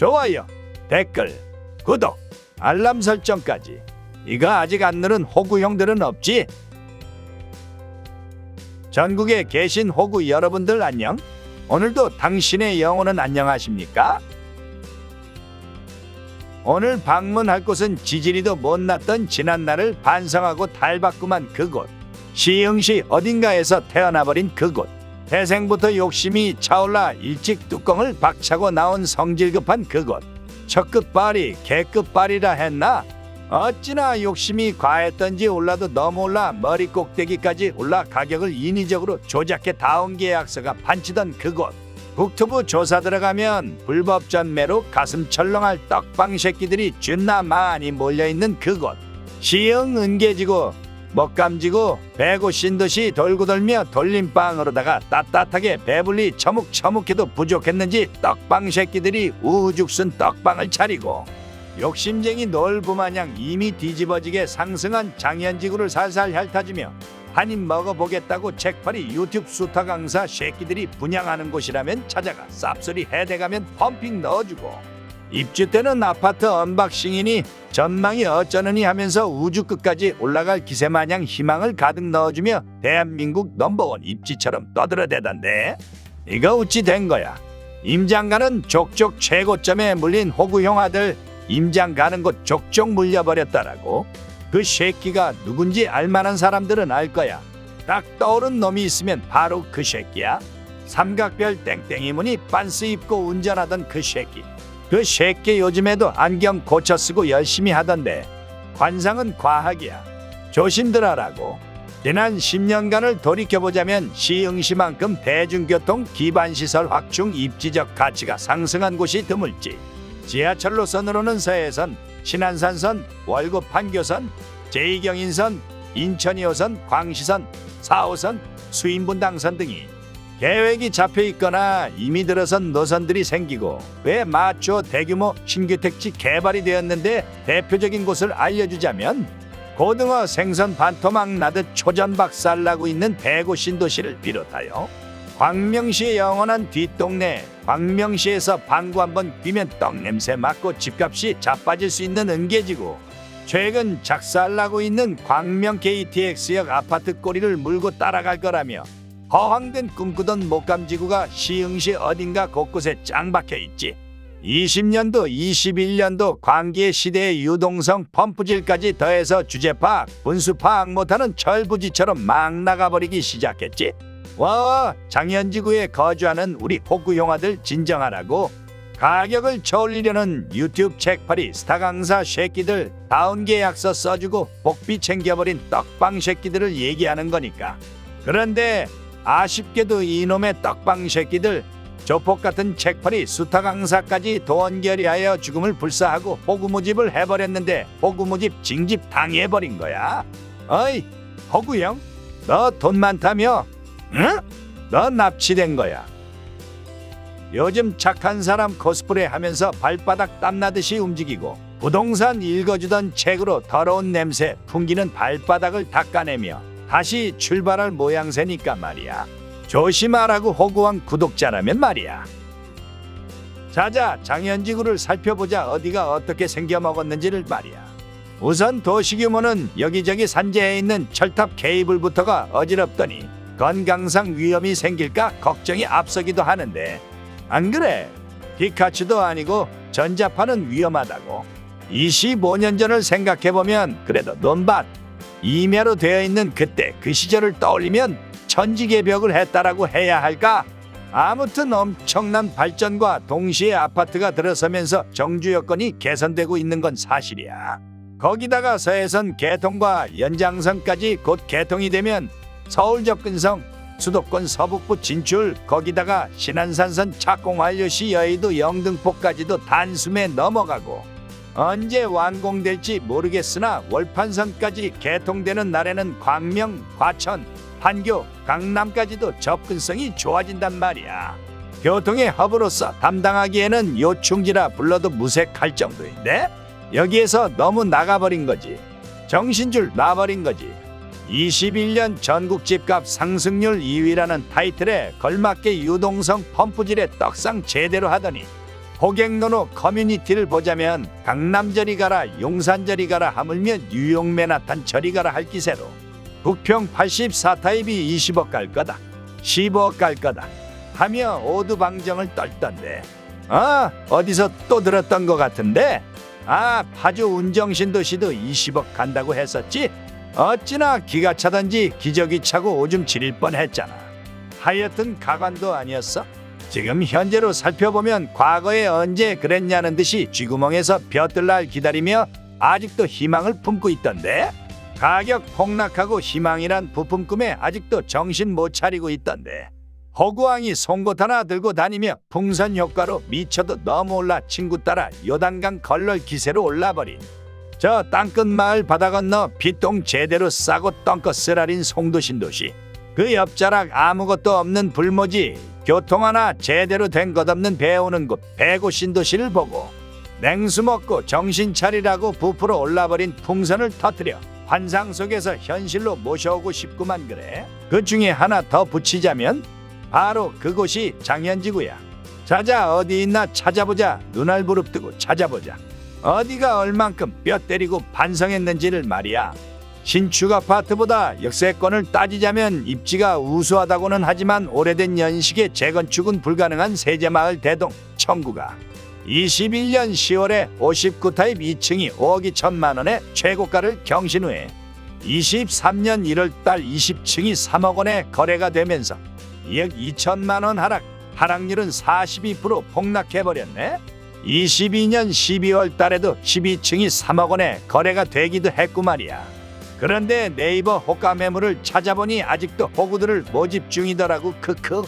좋아요, 댓글, 구독, 알람 설정까지. 이거 아직 안 누른 호구 형들은 없지? 전국에 계신 호구 여러분들 안녕? 오늘도 당신의 영혼은 안녕하십니까? 오늘 방문할 곳은 지지리도 못났던 지난날을 반성하고 달바꾸만 그곳. 시흥시 어딘가에서 태어나버린 그곳. 태생부터 욕심이 차올라 일찍 뚜껑을 박차고 나온 성질급한 그곳. 첫끝발이 개끝발이라 했나? 어찌나 욕심이 과했던지 올라도 너무 올라 머리 꼭대기까지 올라 가격을 인위적으로 조작해 다운 계약서가 판치던 그곳. 국토부 조사 들어가면 불법 전매로 가슴 철렁할 떡방 새끼들이 존나 많이 몰려있는 그곳. 시흥 은계지구 먹감지고 배고 쉰듯이 돌고 돌며 돌림방으로다가 따뜻하게 배불리 처묵처묵해도 부족했는지 떡방 새끼들이 우죽순 떡방을 차리고 욕심쟁이 놀부마냥 이미 뒤집어지게 상승한 장현지구를 살살 핥아주며 한 입 먹어보겠다고 책팔이 유튜브 수타 강사 새끼들이 분양하는 곳이라면 찾아가 쌉소리 해대가면 펌핑 넣어주고 입주 때는 아파트 언박싱이니 전망이 어쩌느니 하면서 우주 끝까지 올라갈 기세마냥 희망을 가득 넣어주며 대한민국 넘버원 입지처럼 떠들어대던데. 이거 어찌 된 거야? 임장가는 족족 최고점에 물린 호구형 아들 임장 가는 곳 족족 물려버렸다라고. 그 새끼가 누군지 알만한 사람들은 알 거야. 딱 떠오른 놈이 있으면 바로 그 새끼야. 삼각별 땡땡이 무늬 반스 입고 운전하던 그 새끼 그 새끼 요즘에도 안경 고쳐 쓰고 열심히 하던데 관상은 과학이야. 조심들 하라고. 지난 10년간을 돌이켜보자면 시흥시만큼 대중교통 기반시설 확충 입지적 가치가 상승한 곳이 드물지. 지하철 노선으로는 서해선, 신안산선, 월급 판교선, 제2경인선, 인천 2호선, 광시선, 4호선, 수인분당선 등이 계획이 잡혀 있거나 이미 들어선 노선들이 생기고 왜 마초 대규모 신규 택지 개발이 되었는데 대표적인 곳을 알려주자면 고등어 생선 반토막 나듯 초전박살나고 있는 대구 신도시를 비롯하여 광명시의 영원한 뒷동네 광명시에서 방구 한번 뛰면 떡냄새 맡고 집값이 자빠질 수 있는 은계지구 최근 작살나고 있는 광명 KTX역 아파트 꼬리를 물고 따라갈 거라며 허황된 꿈꾸던 목감지구가 시흥시 어딘가 곳곳에 짱 박혀 있지. 20년도, 21년도 광기의 시대의 유동성 펌프질까지 더해서 주제 파악, 분수 파악 못하는 철부지처럼 막 나가버리기 시작했지. 와, 장현지구에 거주하는 우리 호구 형아들 진정하라고. 가격을 저올리려는 유튜브 책팔이 스타 강사 새끼들 다운 계약서 써주고 복비 챙겨버린 떡방 새끼들을 얘기하는 거니까. 그런데 아쉽게도 이놈의 떡방 새끼들 조폭 같은 책팔이 수타 강사까지 도원결의하여 죽음을 불사하고 호구무집을 해버렸는데 호구무집 징집 당해버린 거야. 어이 호구형 너 돈 많다며? 응? 너 납치된 거야. 요즘 착한 사람 코스프레 하면서 발바닥 땀나듯이 움직이고 부동산 읽어주던 책으로 더러운 냄새 풍기는 발바닥을 닦아내며 다시 출발할 모양새니까 말이야. 조심하라고 호구왕 구독자라면 말이야. 자자 장현지구를 살펴보자 어디가 어떻게 생겨먹었는지를 말이야. 우선 도시 규모는 여기저기 산재해 있는 철탑 케이블부터가 어지럽더니 건강상 위험이 생길까 걱정이 앞서기도 하는데 안 그래? 피카츄도 아니고 전자파는 위험하다고. 25년 전을 생각해보면 그래도 논밭 이매로 되어 있는 그때 그 시절을 떠올리면 천지개벽을 했다라고 해야 할까? 아무튼 엄청난 발전과 동시에 아파트가 들어서면서 정주 여건이 개선되고 있는 건 사실이야. 거기다가 서해선 개통과 연장선까지 곧 개통이 되면 서울 접근성, 수도권 서북부 진출, 거기다가 신안산선 착공 완료 시 여의도 영등포까지도 단숨에 넘어가고 언제 완공될지 모르겠으나 월판선까지 개통되는 날에는 광명, 과천, 판교, 강남까지도 접근성이 좋아진단 말이야. 교통의 허브로서 담당하기에는 요충지라 불러도 무색할 정도인데 여기에서 너무 나가버린 거지. 정신줄 놔버린 거지. 21년 전국 집값 상승률 2위라는 타이틀에 걸맞게 유동성 펌프질의 떡상 제대로 하더니 호갱노노 커뮤니티를 보자면 강남저리 가라 용산저리 가라 하물며 뉴욕 맨하탄 저리 가라 할 기세로 국평 84타입이 20억 갈 거다 15억 갈 거다 하며 오두방정을 떨던데. 아 어디서 또 들었던 것 같은데? 아 파주 운정신도시도 20억 간다고 했었지? 어찌나 기가 차던지 기저귀 차고 오줌 지릴 뻔했잖아. 하여튼 가관도 아니었어 지금 현재로 살펴보면 과거에 언제 그랬냐는 듯이 쥐구멍에서 벼뜰 날 기다리며 아직도 희망을 품고 있던데? 가격 폭락하고 희망이란 부품 꿈에 아직도 정신 못 차리고 있던데? 허구왕이 송곳 하나 들고 다니며 풍선 효과로 미쳐도 너무 올라 친구 따라 요단강 걸럴 기세로 올라버린. 저 땅끝 마을 바다 건너 비똥 제대로 싸고 똥껏 쓰라린 송도신도시 그 옆자락 아무것도 없는 불모지 교통 하나 제대로 된 것 없는 배 오는 곳 배고신도시를 보고 냉수 먹고 정신 차리라고 부풀어 올라버린 풍선을 터뜨려 환상 속에서 현실로 모셔오고 싶구만 그래. 그 중에 하나 더 붙이자면 바로 그곳이 장현지구야. 자자 어디 있나 찾아보자. 눈알 부릅뜨고 찾아보자. 어디가 얼만큼 뼈 때리고 반성했는지를 말이야 신축 아파트보다 역세권을 따지자면 입지가 우수하다고는 하지만 오래된 연식의 재건축은 불가능한 세제마을 대동 청구가. 21년 10월에 59타입 2층이 5억 2천만 원의 최고가를 경신 후에 23년 1월 달 20층이 3억 원에 거래가 되면서 2억 2천만 원 하락 하락률은 42% 폭락해버렸네. 22년 12월 달에도 12층이 3억 원에 거래가 되기도 했고 말이야 그런데 네이버 호가 매물을 찾아보니 아직도 호구들을 모집 중이더라고 크크.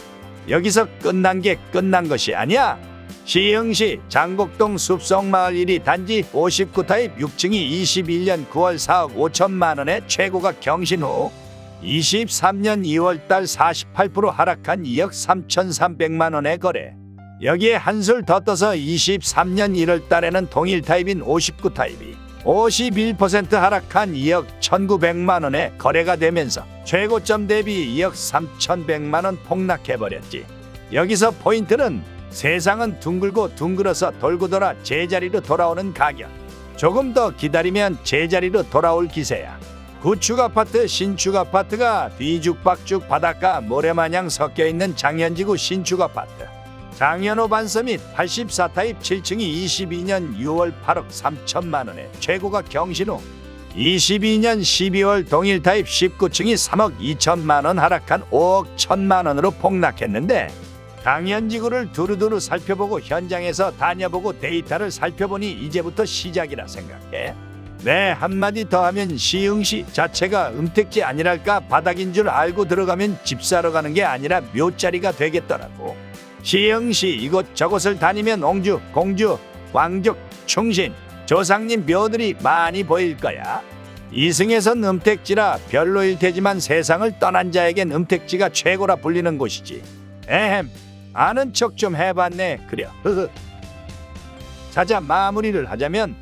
여기서 끝난 게 끝난 것이 아니야. 시흥시 장곡동 숲속마을 1위 단지 59타입 6층이 21년 9월 4억 5천만 원의 최고가 경신 후 23년 2월 달 48% 하락한 2억 3,300만 원의 거래. 여기에 한술 더 떠서 23년 1월 달에는 동일 타입인 59타입이 51% 하락한 2억 1,900만 원에 거래가 되면서 최고점 대비 2억 3,100만 원 폭락해버렸지. 여기서 포인트는 세상은 둥글고 둥글어서 돌고 돌아 제자리로 돌아오는 가격. 조금 더 기다리면 제자리로 돌아올 기세야. 구축 아파트, 신축 아파트가 뒤죽박죽 바닷가 모래마냥 섞여 있는 장현지구 신축 아파트. 장현호 반서 및 84타입 7층이 22년 6월 8억 3천만 원에 최고가 경신 후 22년 12월 동일 타입 19층이 3억 2천만 원 하락한 5억 1천만 원으로 폭락했는데 강현지구를 두루두루 살펴보고 현장에서 다녀보고 데이터를 살펴보니 이제부터 시작이라 생각해. 네 한마디 더 하면 시흥시 자체가 음택지 아니랄까 바닥인 줄 알고 들어가면 집 사러 가는 게 아니라 묘자리가 되겠더라고. 시흥시 이곳 저곳을 다니면 옹주, 공주, 광juk, 충신, 조상님 묘들이 많이 보일 거야. 이승에선 음택지라 별로일 테지만 세상을 떠난 자에겐 음택지가 최고라 불리는 곳이지. 에헴, 아는 척 좀 해봤네. 그려. 자자 마무리를 하자면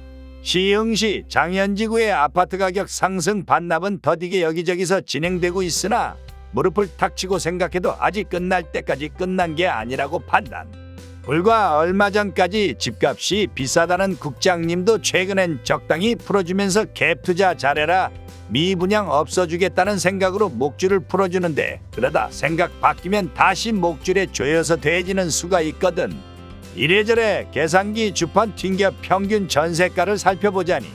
시흥시 장현지구의 아파트 가격 상승 반납은 더디게 여기저기서 진행되고 있으나 무릎을 탁 치고 생각해도 아직 끝날 때까지 끝난 게 아니라고 판단. 불과 얼마 전까지 집값이 비싸다는 국장님도 최근엔 적당히 풀어주면서 갭 투자 잘해라 미분양 없어주겠다는 생각으로 목줄을 풀어주는데 그러다 생각 바뀌면 다시 목줄에 조여서 돼지는 수가 있거든. 이래저래 계산기 주판 튕겨 평균 전세가를 살펴보자니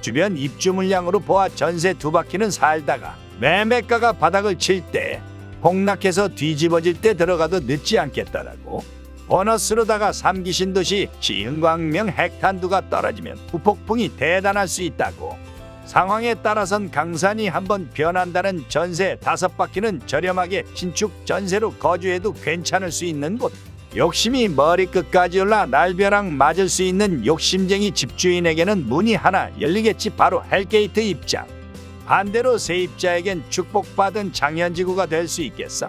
주변 입주 물량으로 보아 전세 두 바퀴는 살다가 매매가가 바닥을 칠 때 폭락해서 뒤집어질 때 들어가도 늦지 않겠더라고. 보너스로다가 삼기 신도시 시흥광명 핵탄두가 떨어지면 후폭풍이 대단할 수 있다고. 상황에 따라선 강산이 한번 변한다는 전세 다섯 바퀴는 저렴하게 신축 전세로 거주해도 괜찮을 수 있는 곳. 욕심이 머리끝까지 올라 날벼락 맞을 수 있는 욕심쟁이 집주인에게는 문이 하나 열리겠지 바로 헬게이트 입장. 반대로 세입자에겐 축복받은 장현지구가 될 수 있겠어.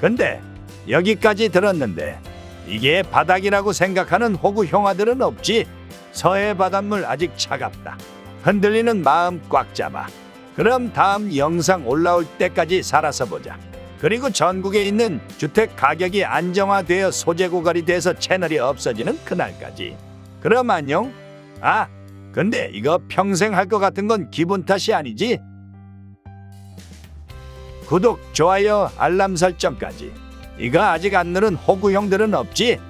근데 여기까지 들었는데 이게 바닥이라고 생각하는 호구 형아들은 없지. 서해 바닷물 아직 차갑다. 흔들리는 마음 꽉 잡아. 그럼 다음 영상 올라올 때까지 살아서 보자. 그리고 전국에 있는 주택 가격이 안정화되어 소재 고갈이 돼서 채널이 없어지는 그날까지. 그럼 안녕. 아, 근데 이거 평생 할 것 같은 건 기분 탓이 아니지? 구독, 좋아요, 알람 설정까지. 이거 아직 안 누른 호구 형들은 없지?